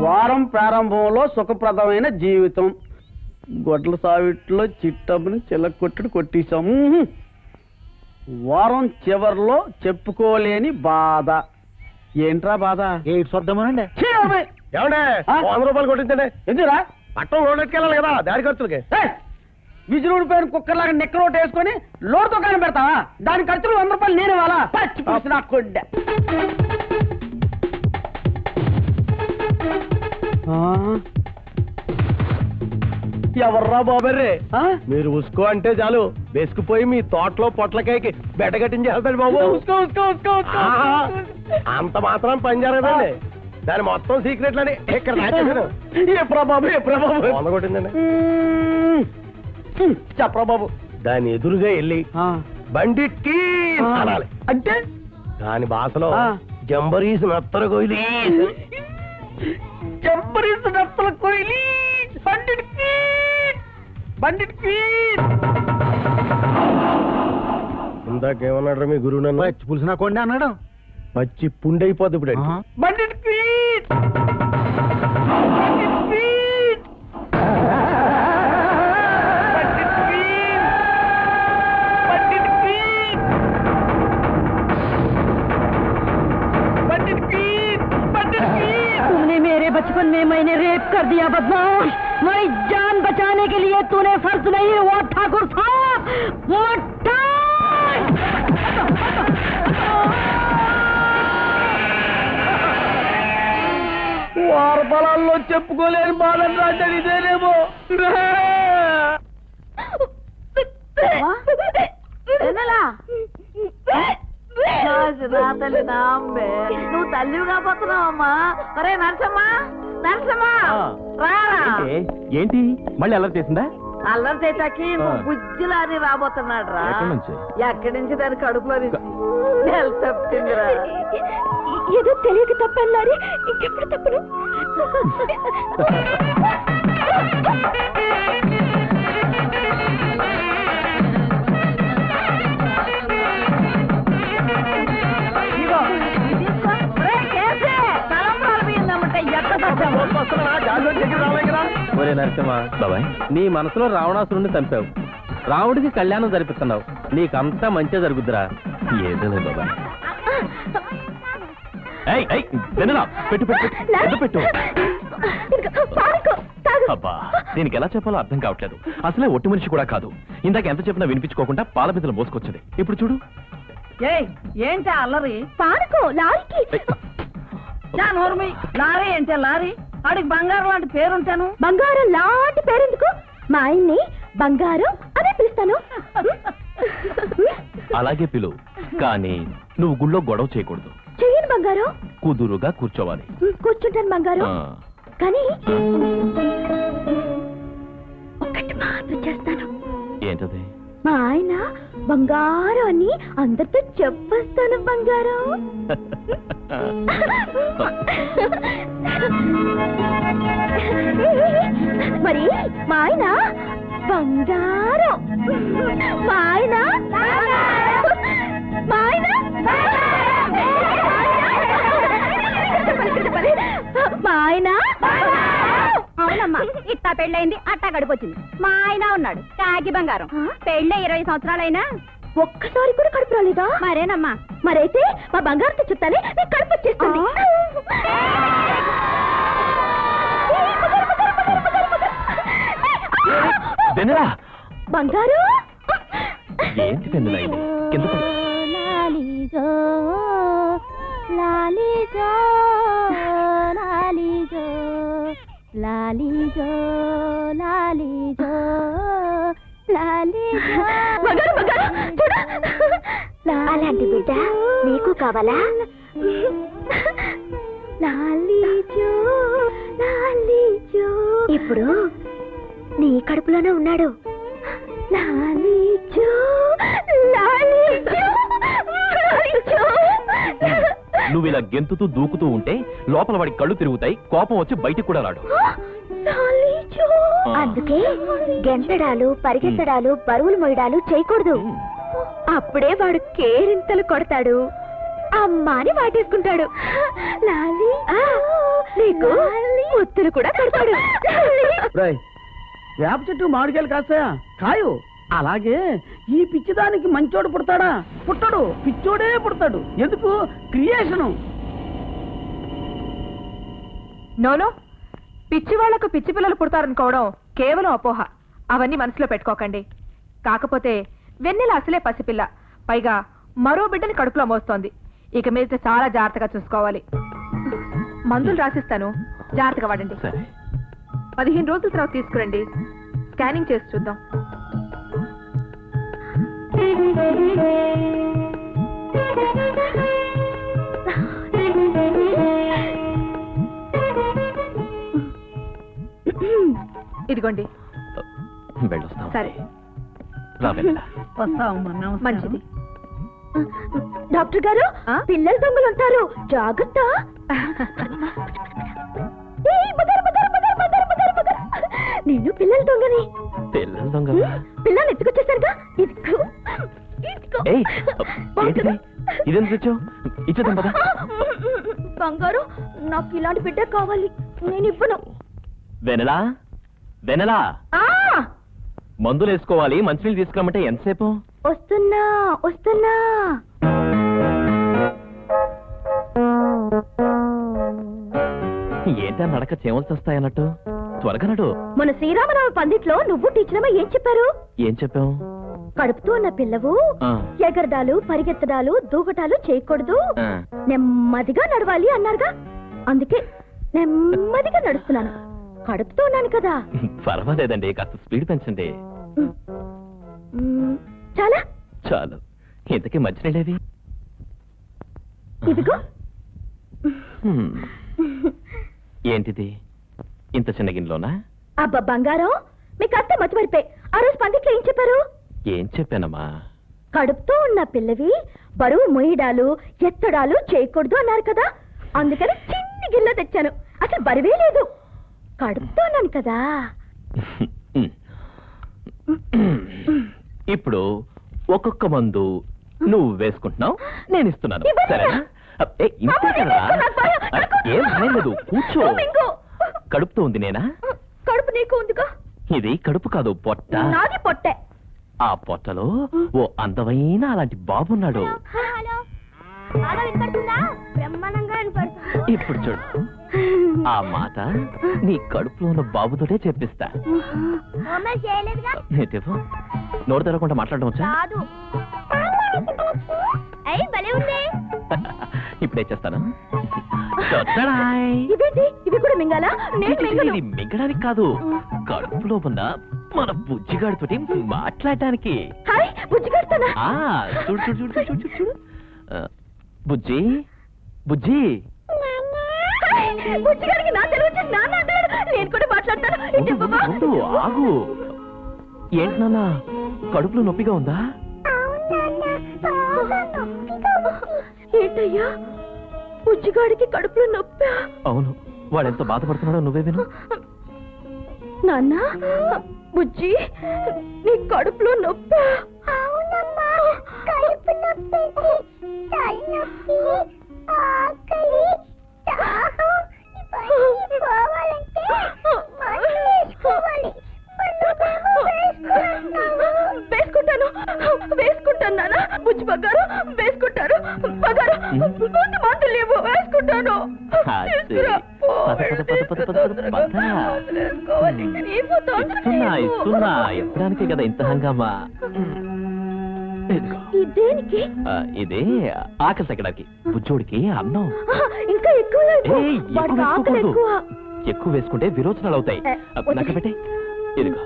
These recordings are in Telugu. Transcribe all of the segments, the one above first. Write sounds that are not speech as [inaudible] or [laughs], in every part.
వారం ప్రారంభంలో సుఖప్రదమైన జీవితం. గొడ్ల సావిట్లో చిట్టబ్బుని చిలకొట్టుడు కొట్టేశాము. వారం చివర్లో చెప్పుకోలేని బాధ. ఏంట్రా బాధ? ఎయిట్ చూద్దామనండి! ఏమండే? వంద రూపాయలు కొట్టించండి. ఎందురా పట్టం రోడ్లెట్టుకెళ్ళాలి కదా దారి ఖర్చులకి. ఏయ్! విజులుడి పేరు కుక్కర్లాగా నెక్క రోట్ వేసుకొని లోటుతో కానీ పెడతావా? దాని ఖర్చులు వంద రూపాయలు నేను ఇవ్వాలా? పచ్చి పులుసు నా ఎవర్రా బాబర్రే? మీరు ఉసుకో అంటే చాలు. వేసుకుపోయి మీ తోటలో పొట్లకాయకి బెడ్డ కట్టించేస్తాడు బాబు! అంత మాత్రం పని జరగదండి. దాని మొత్తం సీక్రెట్లని ఇక్కడ రాసేసాను. ఎప్పుడా బాబు ఎప్పుడా బాబు. చెప్పరా బాబు. దాని ఎదురుగా వెళ్ళి. అనాలి. అంటే? దాని భాషలో. జంబరీస్ కొయిలి చెంపరీసు నత్తల కోయిలి. బండికి బండికి ఇందాకేమన్నాడు మీ గురువు నన్ను? పచ్చి పులుసు నా కొండి అన్నాడు. పచ్చి పుండైపోద్ది ఇప్పుడు. బండికి तूने फर्ज नहीं हुआ ठाकुर साहब उठा! వార పొలాల్లో చెప్పుకోలేని బాధను రాజా ఇదేనేమో వెన్నెలా? నా తల్లి నా అంబే నువ్వు తల్లివి కాబోతున్నావమ్మా ఒరే నరసమ్మా నరసమ్మా ఏంటి? మళ్ళీ అలర్ట్ చేసిందా? అల్లరి చేతాకి నువ్వు బుజ్జిలాని రాబోతున్నాడు రా. ఎక్కడి నుంచి? ఎక్కడి నుంచి దాని కడుపులో నుంచి నెల తప్పిందిరా ఏదో తెలియక తప్పన్నారు. ఇంకెప్పుడు తప్పను? [laughs] బాబాయ్ నీ మనసులో రావణాసురుణ్ణి చంపావు. రావుడికి కళ్యాణం జరిపిస్తున్నావు. నీకంతా మంచిగా జరుగుద్దిరా. ఏదో బాబాయ్. ఏయ్, ఏయ్, వెన్నెల, పెట్టు పెట్టు పెట్టు, పెట్టు? పాడుకో తాగు. అబ్బా దీనికి ఎలా చెప్పాలో అర్థం కావట్లేదు. అసలే ఒట్టి మనిషి కూడా కాదు. ఇందాక ఎంత చెప్పినా వినిపించుకోకుండా పాల బిందెలు మోసుకొచ్చింది. ఇప్పుడు చూడు. ఏయ్ ఏంటి అల్లరి? పాడుకో లారీకి. నా నోర్మి లారీ అంటే లారీ? ఆడికి బంగారం లాంటి పేరుంటాను? బంగారం లాంటి పేరెందుకు? మా ఆయన్ని బంగారం అనే పిలుస్తాను. అలాగే పిలు. కానీ నువ్వు గుళ్ళో గొడవ చేయకూడదు. చెయ్యను బంగారం. కుదురుగా కూర్చోవాలి. కూర్చుంటాను బంగారం. కానీ ఒక్కటి మాత్రం చేస్తాను. ఏంటది? మా ఆయన బంగారం అని అందరితో చెప్పేస్తాను బంగారం. మరి మా ఆయన బంగారం. మా ఆయన మా ఆయన అవునమ్మా ఇట్టా పెళ్ళైంది అట్టా గడిపొచ్చింది మా ఆయన ఉన్నాడు కాకి బంగారం? పెళ్ళై ఇరవై సంవత్సరాలైనా. ఒక్కసారి కూడా కడుపు రాలేదా? మరేనమ్మా. మరైతే మా బంగారంతో చెప్తానే నీకు కడుపు వచ్చేస్తుంది. వెన్నెలా బంగారు? ఏంటి వెన్నెలా ఇది? కింద లాలీజో లాలీజో లాలీజో. అలాంటి బిడ్డ నీకు కావాలా? లాలీజో లాలీజో. ఇప్పుడు నీ కడుపులోనే ఉన్నాడు. లాలీజో. నువ్వు ఇలా గెంతుతూ దూకుతూ ఉంటే లోపల వాడి కళ్ళు తిరుగుతాయి కోపం వచ్చి బయటికి కూడా రాడు. అందుకే గెంతడాలు పరిగెత్తడాలు బరువులు మోయడాలు చేయకూడదు. అప్పుడే వాడు కేరింతలు కొడతాడు. అమ్మ అని వాటేసుకుంటాడు. లాలి నీకు ఒత్తులు కూడా పెడతాడు రేయ్, వేప చెట్టు మామిడికాయలు కాస్తాయా? కాయు. అలాగే ఈ పిచ్చిదానికి మంచోడు పుడతాడా? పుట్టడు. పిచ్చోడే పుడతాడు. ఎందుకు? క్రియేషను. నోనో పిచ్చి వాళ్ళకు పిచ్చి పిల్లలు పుడతారనుకోవడం కేవలం అపోహ. అవన్నీ మనసులో పెట్టుకోకండి. కాకపోతే వెన్నెల అసలే పసిపిల్ల. పైగా మరో బిడ్డని కడుపులో మోస్తోంది. ఇక మీద చాలా జాగ్రత్తగా చూసుకోవాలి. మందులు రాసిస్తాను. జాగ్రత్తగా వాడండి. సరే. పదిహేను రోజుల తర్వాత తీసుకురండి. స్కానింగ్ చేసి చూద్దాం. ఇదిగోండి. వెళ్ళొస్తాం. సరే. రా వెన్నెల. మంచిది. డాక్టర్ గారు ఆ? పిల్లల దొంగలు ఉంటారు జాగ్రత్త. ఏయ్, బదర్, బదర్, బదర్, బదర్, బదర్, బదర్. నేను పిల్లల దొంగని. పిల్లల దొంగ పిల్లల్ని. ఏయ్ ఏంటిది? ఇదెందుకు తెచ్చావు ఇచ్చేద్దాం పద. బంగారు నాకు ఇలాంటి బిడ్డ కావాలి. నేను ఇవ్వను. వెనలా వెనలా ఆ! మందులు వేసుకోవాలి మంచినీళ్ళు తీసుకురమ్మంటే ఎంతసేపు? వస్తున్నా వస్తున్నా. ఏంటా నడక చేమల్సి వస్తాయన్నట్టు త్వరగా నడు. మన శ్రీరామనవమి పందిట్లో నువ్వు టీచరమ్మ ఏం చెప్పారు? ఏం చెప్పావు? కడుపుతూ ఉన్న పిల్లవు ఎగరడాలు పరిగెత్తడాలు దూకటాలు చేయకూడదు. నెమ్మదిగా నడవాలి అన్నారుగా. అందుకే నెమ్మదిగా నడుస్తున్నాను. కడుపుతూ ఉన్నాను కదా. పర్వాలేదండి కాస్త స్పీడ్ పెంచండి. చాలా. చాలు. ఇంతకీ మంచినీళ్ళేవి ఇదిగో. ఏంటిది? ఇంత చిన్న గిన్నెలోనా? అబ్బా బంగారం. మీకు అంత మతి మరిపోయి ఆ రోజు పందిట్లో ఏం చెప్పారు? ఏం చెప్పానమ్మా? కడుపుతో ఉన్న పిల్లవి బరువు మొయ్యడాలు ఎత్తడాలు చేయకూడదు అన్నారు కదా. అందుకని చిన్ని గిన్నె తెచ్చాను. అసలు బరువే లేదు. కడుపుతో ఉన్నాను కదా. [clears throat] ఇప్పుడు ఒక్కొక్క మందు నువ్వు వేసుకుంటున్నావు నేను ఇస్తున్నాను. ఇవ్వను. సరేనా? ఏ, ఇంతే అమ్మో, నేను కదా ఇస్తాను, నాకు భయం, నాకు ఏం భయం లేదు కూర్చో. మింగు. కడుపుతో ఉంది నేనా? కడుపు నీకు ఉందిగా. ఇది కడుపు కాదు పొట్ట. నాది పొట్టే. ఆ పొట్టలో ఓ అందమైన అలాంటి బాబున్నాడు. ఇప్పుడు చూడు. ఆ మాట నీ కడుపులో ఉన్న బాబుతోటే చెప్పిస్తా? నోరు తెరవకుండా మాట్లాడడం వచ్చా? ఇప్పుడే చేస్తాను. మింగడానికి కాదు. కడుపులో ఉన్న మన బుజ్జిగాడితోటి మాట్లాడటానికి. హాయ్ ఆ చూడు చూడు చూడు చూడు చూడు చూడు. ఆ, బుజ్జి బుజ్జి. బుజ్జి గారికి నా తెలుగు వచ్చి నాన్న అంటాడు. నేను కూడా మాట్లాడతాను. ఉండు, ఇది ఉండు, ఉండు, ఆగు. ఏంటి నాన్న కడుపులో నొప్పిగా ఉందా? ఏంటయ్యా బుజ్జిగాడికి కడుపులో నొప్పి? అవును వాడు ఎంత బాధపడుతున్నాడో నువ్వే విను. నాన్న బుజ్జి నీ కడుపులో నొప్పి. వేసుకుంటాను. వేసుకుంటాను నాన్న. బుజ్జి బంగారు వేసుకుంటారు. ముందు లేవు వేసుకుంటాను. ఇస్తున్నా కదా ఇంత హంగామా? ఇదే ఆకలి తగ్గడానికి. బుజ్జోడికి అన్నం. ఇంకా ఎక్కువ. వేసుకుంటే విరోచనాలు అవుతాయి. ఏ, ఆ, వదిలే. నాకు పెట్టే. ఇదిగో.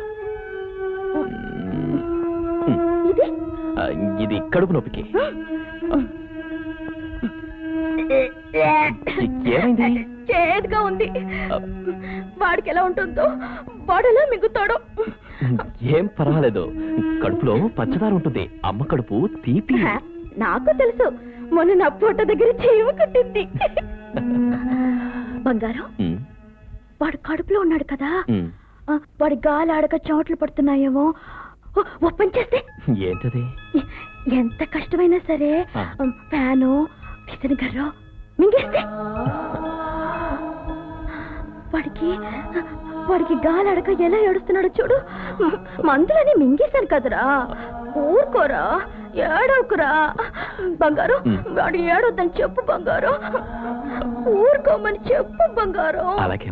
ఇది? కడుపు నొప్పికి. ఏమైంది? చేదుగా ఉంది. వాడికి ఎలా ఉంటుందో వాడెలా మిగుతాడో. ఏం పర్వాలేదు. కడుపులో పంచదార ఉంటుంది. అమ్మ కడుపు తీపి. నాకు తెలుసు. మొన్న నా పూట దగ్గర చీమ కట్టింది. బంగారం. వాడు కడుపులో ఉన్నాడు కదా. వాడి గాలి ఆడక చోట్లు పడుతున్నాయేమో. ఓపెన్ చేస్తే. ఏంటది? ఎంత కష్టమైనా సరే. ఫ్యాను పిసని గారు మింగేస్తే వాడికి వాడికి గాలడక ఎలా ఏడుస్తున్నాడో చూడు. మందులని మింగేశాను కదరా. ఊరుకోరా. ఏడవకురా. బంగారు. వాడు ఏడొద్దని చెప్పు బంగారు. ఊరుకోమని చెప్పు బంగారు. అలాగే